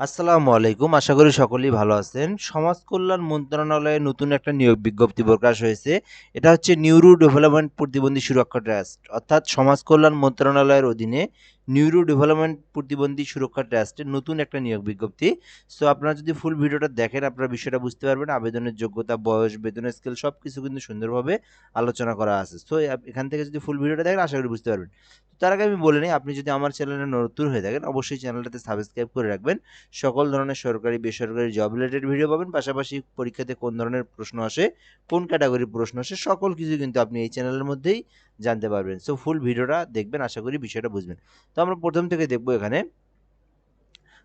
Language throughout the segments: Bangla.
আসসালামু আলাইকুম, আশা করি সকলেই ভালো আছেন। সমাজ কল্যাণ মন্ত্রণালয়ে নতুন একটা নিয়োগ বিজ্ঞপ্তি প্রকাশ হয়েছে। এটা হচ্ছে নিউরো ডেভেলপমেন্ট প্রতিবন্ধী সুরক্ষা ট্রাস্ট, অর্থাৎ সমাজ কল্যাণ মন্ত্রণালয়ের অধীনে নিউরো ডেভেলপমেন্ট প্রতিবন্ধী সুরক্ষা ট্রাস্টের নতুন একটা নিয়োগ বিজ্ঞপ্তি। সো আপনারা যদি ফুল ভিডিওটা দেখেন, আপনারা বিষয়টা বুঝতে পারবেন। আবেদনের যোগ্যতা, বয়স বেতনের স্কেল সব কিছু কিন্তু সুন্দরভাবে আলোচনা করা আছে। সো এখান থেকে যদি ফুল ভিডিওটা দেখেন, আশা করি বুঝতে পারবেন। তার আগে আমি বলে নিই, আপনি যদি আমার চ্যানেলে নতুন হয়ে থাকেন, অবশ্যই চ্যানেলটাতে সাবস্ক্রাইব করে রাখবেন। সকল ধরনের সরকারি, বেসরকারি জব রিলেটেড ভিডিও পাবেন। পাশাপাশি পরীক্ষাতে কোন ধরনের প্রশ্ন আসে, কোন ক্যাটাগরির প্রশ্ন আসে, সকল কিছু কিন্তু আপনি এই চ্যানেলের মধ্যেই জানতে পারবেন। সো ফুল ভিডিওটা দেখবেন, আশা করি বিষয়টা বুঝবেন। তো আমরা প্রথম থেকে দেখব এখানে,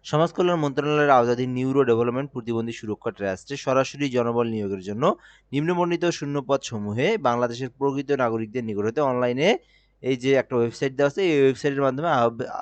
সমাজ কল্যাণ মন্ত্রণালয়ের আওতাধীন নিউরো ডেভেলপমেন্ট প্রতিবন্ধী সুরক্ষা ট্রাস্টে সরাসরি জনবল নিয়োগের জন্য নিম্নবর্ণিত শূন্যপদ সমূহে বাংলাদেশের প্রকৃত নাগরিকদের নিকট হতে অনলাইনে এই যে একটা ওয়েবসাইট দেওয়া আছে, এই ওয়েবসাইটের মাধ্যমে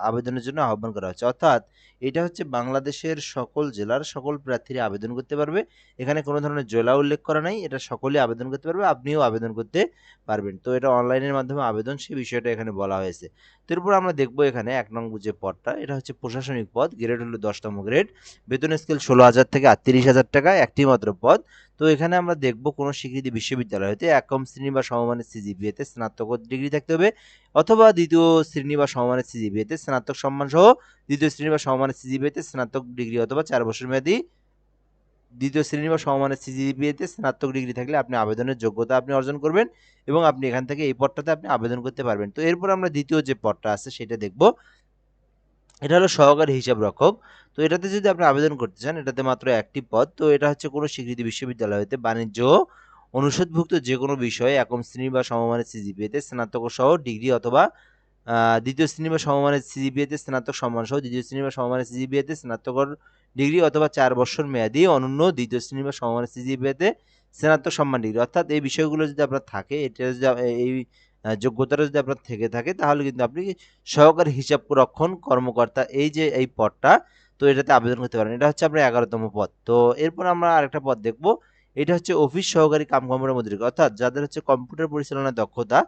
আবেদনের জন্য আহ্বান করা হচ্ছে। অর্থাৎ এটা হচ্ছে বাংলাদেশের সকল জেলার সকল প্রার্থীরা আবেদন করতে পারবে। এখানে কোনো ধরনের জেলা উল্লেখ করা নাই, এটা সকলেই আবেদন করতে পারবে, আপনিও আবেদন করতে পারবেন। তো এটা অনলাইনের মাধ্যমে আবেদন, সেই বিষয়টা এখানে বলা হয়েছে। তারপর আমরা দেখব এখানে এক নং যে পদটা, এটা হচ্ছে প্রশাসনিক পদ গ্রেড হলো দশতম গ্রেড বেতন স্কেল ষোলো হাজার থেকে আটত্রিশ হাজার টাকা একটি মাত্র পদ। তো এখানে আমরা দেখব কোনো স্বীকৃতি বিশ্ববিদ্যালয় হতে একম শ্রেণি বা সমমানের সিজিপিএতে স্নাতক ডিগ্রি থাকতে হবে অথবা দ্বিতীয় শ্রেণি বা সমমানের সিজিপিএতে স্নাতক সম্মান সহ দ্বিতীয় শ্রেণি বা সমমানের সিজিপিএতে স্নাতক ডিগ্রি অথবা চার বছর মেয়াদী দ্বিতীয় শ্রেণি বা সমমানের সিজিপিএতে স্নাতক ডিগ্রি থাকলে আপনি আবেদনের যোগ্যতা আপনি অর্জন করবেন এবং আপনি এখান থেকে এই পদটাতে আপনি আবেদন করতে পারবেন। তো এরপর আমরা দ্বিতীয় যে পদটা আছে সেটা দেখব। এটা হলো সহকারী হিসাব রক্ষক। তো এটাতে যদি আপনি আবেদন করতে চান, এটাতে মাত্র একটি পদ। তো এটা হচ্ছে কোনো স্বীকৃতি বিশ্ববিদ্যালয় হতে বাণিজ্য অনুষদভুক্ত যে কোনো বিষয়ে একম শ্রেণি বা সমমানের সিজিপিএতে স্নাতক সহ ডিগ্রি অথবা দ্বিতীয় শ্রেণি বা সমমানের সিজিপিএতে স্নাতক সম্মান সহ দ্বিতীয় শ্রেণি বা সমমানের সিজিপিএতে স্নাতকর ডিগ্রি অথবা চার বছর মেয়াদি অনন্য দ্বিতীয় শ্রেণি বা সমমানের সিজিপিএতে স্নাতক সম্মান ডিগ্রি। অর্থাৎ এই বিষয়গুলো যদি আপনার থাকে, এটা যদি এই যোগ্যতাটা যদি আপনার থেকে থাকে, তাহলে কিন্তু আপনি সহকারী হিসাব রক্ষণ কর্মকর্তা এই যে এই পদটা, তো এটাতে আবেদন করতে পারেন। এটা হচ্ছে আপনার এগারোতম পদ। তো এরপর আমরা আরেকটা পদ দেখব। এটা হচ্ছে অফিস সহকারী কাম কম্পিউটার মুদ্রিকা অর্থাৎ যাদের হচ্ছে কম্পিউটার পরিচালনার দক্ষতা,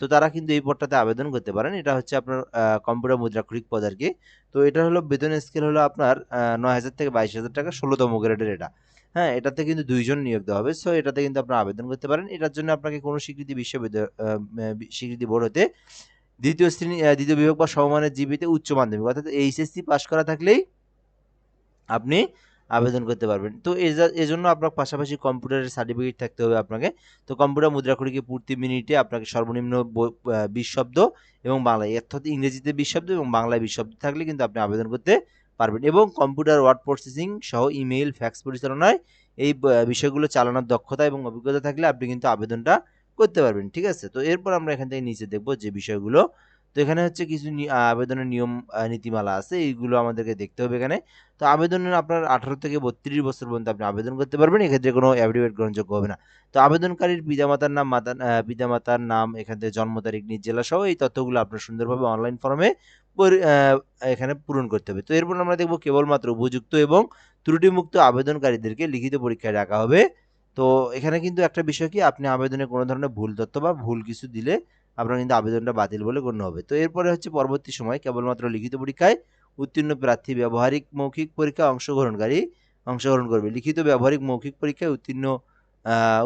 তো তারা কিন্তু এই পদটাতে আবেদন করতে পারেন। এটা হচ্ছে আপনার কম্পিউটার মুদ্রাক্ষরিক পদ আর কি। তো এটা হলো বেতন স্কেল হলো আপনার নয় হাজার থেকে বাইশ হাজার টাকা, ষোলোতম গ্রেডের এটা। হ্যাঁ এটাতে কিন্তু দুইজন নিয়োগ দেওয়া হবে। সো এটাতে কিন্তু আপনারা আবেদন করতে পারেন। এটার জন্য আপনাকে কোনো স্বীকৃতি বিশ্ববিদ্যালয় স্বীকৃতি বোর্ড হতে দ্বিতীয় শ্রেণি দ্বিতীয় বিভাগ বা সমমানের জিবিতে উচ্চ মাধ্যমিক, অর্থাৎ এইচএসসি পাশ করা থাকলেই আপনি আবেদন করতে পারবেন। তো এজন্য আপনার পাশাপাশি কম্পিউটারের সার্টিফিকেট থাকতে হবে আপনাকে। তো কম্পিউটার মুদ্রা মুদ্রাক্ষরিকে প্রতি মিনিটে আপনাকে সর্বনিম্ন বিশ শব্দ এবং বাংলায়, অর্থাৎ ইংরেজিতে বিশ শব্দ এবং বাংলায় বিশ শব্দ থাকলে কিন্তু আপনি আবেদন করতে পারবেন। এবং কম্পিউটার, ওয়ার্ড প্রসেসিং সহ ইমেইল, ফ্যাক্স পরিচালনায় এই বিষয়গুলো চালানোর দক্ষতা এবং অভিজ্ঞতা থাকলে আপনি কিন্তু আবেদনটা করতে পারবেন, ঠিক আছে? তো এরপর আমরা এখান থেকে নিচে দেখব যে বিষয়গুলো তো এখানে হচ্ছে কিছু আবেদনের নিয়ম নীতিমালা আছে, এইগুলো আমাদেরকে দেখতে হবে এখানে। তো আবেদনের আপনার আঠারো থেকে বত্রিশ বছর পর্যন্ত আপনি আবেদন করতে পারবেন, এক্ষেত্রে কোনো অ্যাফিডেভিট গ্রহণযোগ্য হবে না। তো আবেদনকারীর পিতামাতার নাম মাতা পিতামাতার নাম, এখান থেকে জন্ম তারিখ নিজ জেলা সহ এই তথ্যগুলো আপনার সুন্দরভাবে অনলাইন ফর্মে এখানে পূরণ করতে হবে। তো এরপর আমরা দেখব কেবলমাত্র উপযুক্ত এবং ত্রুটিমুক্ত আবেদনকারীদেরকে লিখিত পরীক্ষায় ডাকা হবে। তো এখানে কিন্তু একটা বিষয় কি, আপনি আবেদনে কোনো ধরনের ভুল তথ্য বা ভুল কিছু দিলে আপনার কিন্তু আবেদনটা বাতিল বলে গণ্য হবে। তো এরপরে হচ্ছে পরবর্তী সময় কেবলমাত্র লিখিত পরীক্ষায় উত্তীর্ণ প্রার্থী ব্যবহারিক মৌখিক পরীক্ষায় অংশগ্রহণকারী অংশগ্রহণ করবে। লিখিত ব্যবহারিক মৌখিক পরীক্ষায় উত্তীর্ণ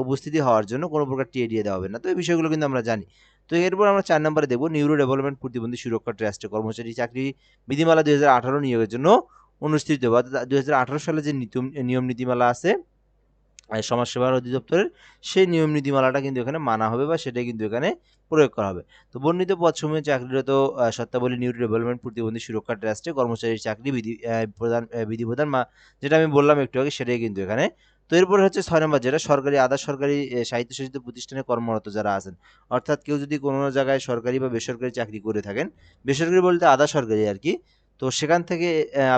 উপস্থিতি হওয়ার জন্য কোনো প্রকার টিএ দিয়ে দেওয়া হবে না। তো এই বিষয়গুলো কিন্তু আমরা জানি। তো এরপর আমরা চার নম্বরে দেখব নিউরো ডেভেলপমেন্ট প্রতিবন্ধী সুরক্ষা ট্রাস্টে কর্মচারী চাকরি বিধিমালা দুই হাজার আঠারো নিয়োগের জন্য অনুষ্ঠিত হবে দু সালে যে নিয়ম নীতিমালা আছে সমাজসেবা অধিদপ্তরের সেই নিয়ম নীতিমালাটা কিন্তু এখানে মানা হবে বা সেটাই কিন্তু এখানে প্রয়োগ করা হবে। তো বর্ণিত পদসমূহে চাকরিরত আহ, শর্তাবলী নিউরো ডেভেলপমেন্ট প্রতিবন্ধী সুরক্ষা ট্রাস্টে কর্মচারীর চাকরি বিধি প্রদান বিধি প্রদান মা যেটা আমি বললাম একটু আগে সেটাই কিন্তু এখানে। তো এরপর হচ্ছে ছয় নম্বর যেটা সরকারি আধা সরকারি স্বায়ত্তশাসিত প্রতিষ্ঠানে কর্মরত যারা আছেন অর্থাৎ কেউ যদি কোনো জায়গায় সরকারি বা বেসরকারি চাকরি করে থাকেন বেসরকারি বলতে আধা সরকারি আর কি তো সেখান থেকে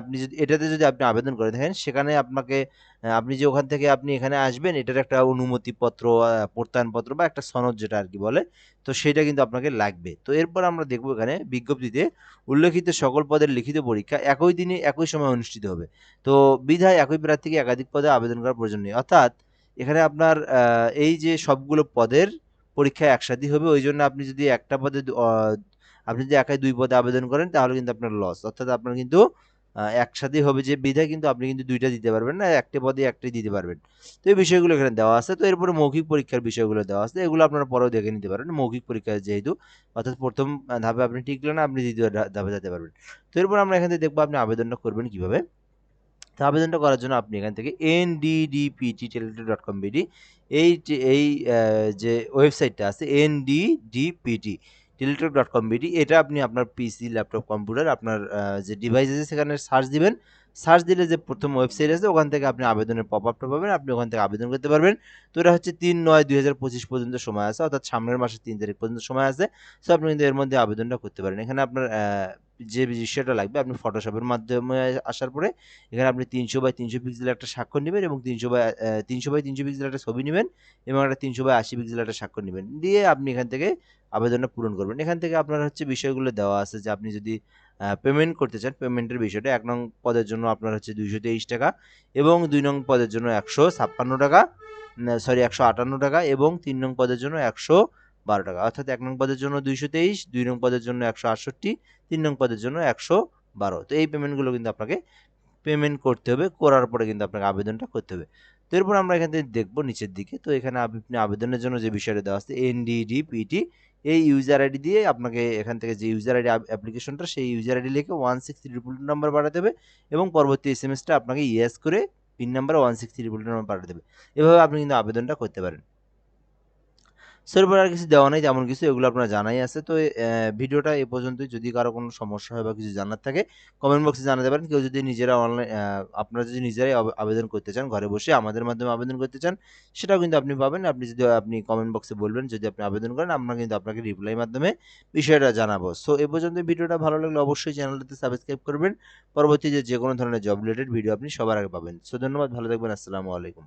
আপনি যদি, এটাতে যদি আপনি আবেদন করে থাকেন, সেখানে আপনাকে আপনি যে ওখান থেকে আপনি এখানে আসবেন, এটার একটা অনুমতিপত্র প্রত্যয়নপত্র বা একটা সনদ যেটা আর কি বলে, তো সেটা কিন্তু আপনাকে লাগবে। তো এরপর আমরা দেখব এখানে বিজ্ঞপ্তিতে উল্লেখিত সকল পদের লিখিত পরীক্ষা একই দিনে, একই সময় অনুষ্ঠিত হবে। তো বিধায় একই প্রার্থীকে একাধিক পদে আবেদন করার প্রয়োজন নেই। অর্থাৎ এখানে আপনার এই যে সবগুলো পদের পরীক্ষা একসাথেই হবে, ওই জন্য আপনি যদি একটা পদে আপনি যদি একাই দুই পদে আবেদন করেন, তাহলে কিন্তু আপনার লস অর্থাৎ আপনার কিন্তু একসাথেই হবে যে বিধায় কিন্তু আপনি কিন্তু ২ টা দিতে পারবেন না। একটা পদে একটাই দিতে পারবেন। তো এই বিষয়গুলো এখানে দেওয়া আছে। তো এরপরে মৌখিক পরীক্ষার বিষয়গুলো দেওয়া আছে। এগুলো আপনারা পরেও দেখে নিতে পারেন। মৌখিক পরীক্ষা যেহেতু, অর্থাৎ প্রথম ধাপে আপনি টিকলে না আপনি ২য় ধা ধাপে যেতে পারবেন। তো এরপর আমরা এখান থেকে দেখব আপনি আবেদনটা করবেন কীভাবে তো আবেদনটা করার জন্য আপনি এখান থেকে N DDPT Teletalk dot com যে, এই অ্যা যে ওয়েবসাইটটা আছে nddpt বিডি এটা আপনি আপনার পিসি, ল্যাপটপ, কম্পিউটার আপনার যে ডিভাইস আছে সেখানে সার্চ দিবেন। সার্চ দিলে যে প্রথম ওয়েবসাইট আছে, ওখান থেকে আপনি আবেদনের পপ আপটা পাবেন। আপনি ওখান থেকে আবেদন করতে পারবেন। তো এটা হচ্ছে ৩-৯-২০২৫ পর্যন্ত সময় আছে। অর্থাৎ সামনের মাসের তিন তারিখ পর্যন্ত সময় আছে। সো আপনি কিন্তু এর মধ্যে আবেদনটা করতে পারেন। এখানে আপনার যে বিষয়টা লাগবে, আপনি ফটোশপের মাধ্যমে আসার পরে এখানে আপনি ৩০০ বাই ৩০০ পিক্সেলের একটা স্বাক্ষর নেবেন এবং ৩০০ বাই তিনশো ৩০০ বাই ৩০০ পিক্সেলের একটা ছবি নেবেন এবং একটা ৩০০ বাই ৮০ পিক্সেলের একটা স্বাক্ষর নেবেন দিয়ে আপনি এখান থেকে আবেদনটা পূরণ করবেন। এখান থেকে আপনার হচ্ছে বিষয়গুলো দেওয়া আছে যে আপনি যদি পেমেন্ট করতে চান, পেমেন্টের বিষয়টা এক নং পদের জন্য আপনার হচ্ছে ৳২২৩ এবং দুই নং পদের জন্য একশো ছাপ্পান্ন টাকা সরি ৳১৫৮ এবং তিন নং পদের জন্য ৳১১২ অর্থাৎ এক নং পদের জন্য ২২৩, ২ নং পদের জন্য ১৬৮, ৩ নং পদের জন্য ১১২ তো এই পেমেন্টগুলো কিন্তু আপনাকে পেমেন্ট করতে হবে। করার পরে কিন্তু আপনাকে আবেদনটা করতে হবে। তো এরপর আমরা এখান থেকে দেখব নিচের দিকে। তো এখানে আপনি আবেদনের জন্য যে বিষয়টা দেওয়া আছে এনডিডিপিটি এই ইউজার আইডি দিয়ে আপনাকে এখান থেকে যে ইউজার আইডি অ্যাপ্লিকেশনটা সেই ইউজার আইডি লিখে 16322 নাম্বার পাঠাতে হবে এবং পরবর্তী এস এম এসটা আপনাকে ইয়েস করে pin number one six triple two number পাঠাতে হবে। এভাবে আপনি কিন্তু আবেদনটা করতে পারেন। সো এরপর আর কিছু দেওয়া নেই তেমন কিছু। এগুলো আপনার জানাই আছে। তো ভিডিওটা এ পর্যন্তই। যদি কারও কোনো সমস্যা হয় বা কিছু জানার থাকে কমেন্ট বক্সে জানাতে পারেন। কেউ যদি নিজেরা অনলাইন আপনারা যদি নিজেরাই আবেদন করতে চান, ঘরে বসে আমাদের মাধ্যমে আবেদন করতে চান, সেটাও কিন্তু আপনি পাবেন। আপনি যদি আপনি কমেন্ট বক্সে বলবেন যদি আপনি আবেদন করেন আমরা কিন্তু আপনাকে রিপ্লাই মাধ্যমে বিষয়টা জানাব। সো এ পর্যন্ত ভিডিওটা ভালো লাগলে অবশ্যই চ্যানেলটাতে সাবস্ক্রাইব করবেন। পরবর্তীতে যে কোনো ধরনের জব রিলেটেড ভিডিও আপনি সবার আগে পাবেন। সো ধন্যবাদ। ভালো থাকবেন। আসসালামু আলাইকুম।